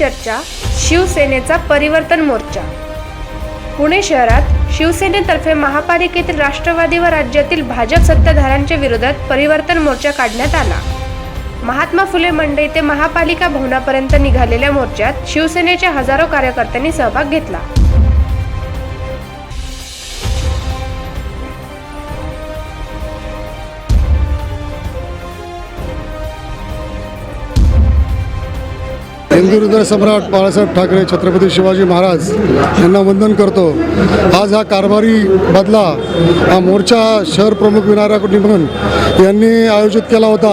चर्चा शिवसेनेचा परिवर्तन मोर्चा. पुणे शहरात शिवसेनेतर्फे महापालिकेतील राष्ट्रवादी व राज्यातील भाजप सत्ताधाऱ्यांच्या विरोधात परिवर्तन मोर्चा काढण्यात आला. महात्मा फुले मंडई ते महापालिका भवनापर्यंत निघालेल्या मोर्चात शिवसेनेच्या हजारो कार्यकर्त्यांनी सहभाग घेतला. हिंदू सम्राट बाळासाहेब ठाकरे छत्रपती शिवाजी महाराज यांना वंदन करतो. आज हा कारभारी बदला हा मोर्चा शहर प्रमुख विनायक म्हणून यांनी आयोजित केला होता.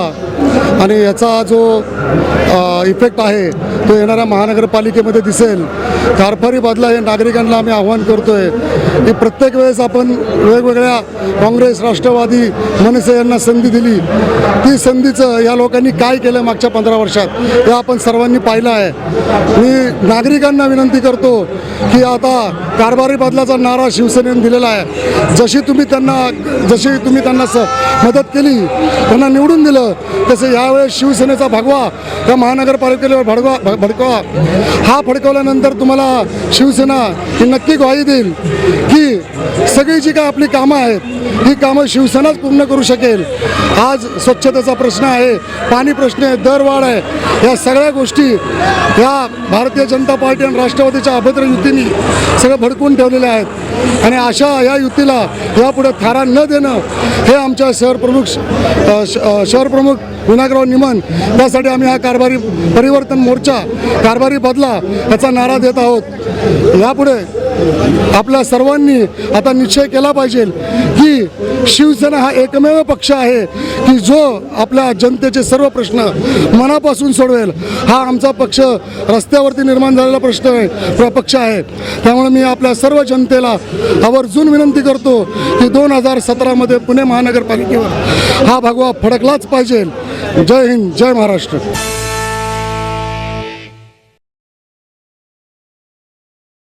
आणि याचा जो इफेक्ट आहे तो येणाऱ्या महानगरपालिकेमध्ये दिसेल. कारभारी बदला हे नागरिकांना आम्ही आव्हान करतो आहे की प्रत्येक वेळेस आपण वेगवेगळ्या काँग्रेस राष्ट्रवादी मनसे यांना संधी दिली. ती संधीचं या लोकांनी काय केलं मागच्या पंधरा वर्षात हे आपण सर्वांनी पाहिलं आहे. मी नागरिकांना विनंती करतो की आता कारभारी बदलाचा नारा शिवसेनेने दिलेला आहे. जशी तुम्ही त्यांना जशी तुम्ही त्यांना स मदत केली त्यांना निवडून दिलं तसं यावेळेस शिवसेनेचा भगवा या महानगरपालिकेवर भडवा भडकवा. हा फडकवल्यानंतर तुम्हाला शिवसेना ही नक्की ग्वाही देईल की सगळी जी काय आपली कामं आहेत ही कामं शिवसेनाच पूर्ण करू शकेल. आज स्वच्छतेचा प्रश्न आहे पाणी प्रश्न आहे दरवाढ आहे. या सगळ्या गोष्टी या भारतीय जनता पार्टी आणि राष्ट्रवादीच्या अभद्र युतीने सगळं भडकून ठेवलेल्या आहेत. आणि अशा या युतीला यापुढे थारा न देणं हे आमच्या शहर प्रमुख श- विनायकराव निमन त्यासाठी आम्ही हा कारभारी परिवर्तन मोर्चा कारभारी बदला याचा नारा देत आहोत. यापुढे आपल्या सर्वांनी आता निश्चय केला पाहिजे की शिवसेना हा एकमेव पक्ष आहे की जो आपल्या जनतेचे सर्व प्रश्न मनापासून सोडवेल. हा आमचा पक्ष रस्त्यावरती निर्माण झालेला प्रश्न आहे. पक्ष आहे. त्यामुळे मी आपल्या सर्व जनतेला आवर्जून विनंती करतो की दोन हजार सतरामध्ये पुणे महानगरपालिकेवर हा भगवा फडकलाच पाहिजे. जय हिंद जय महाराष्ट्र.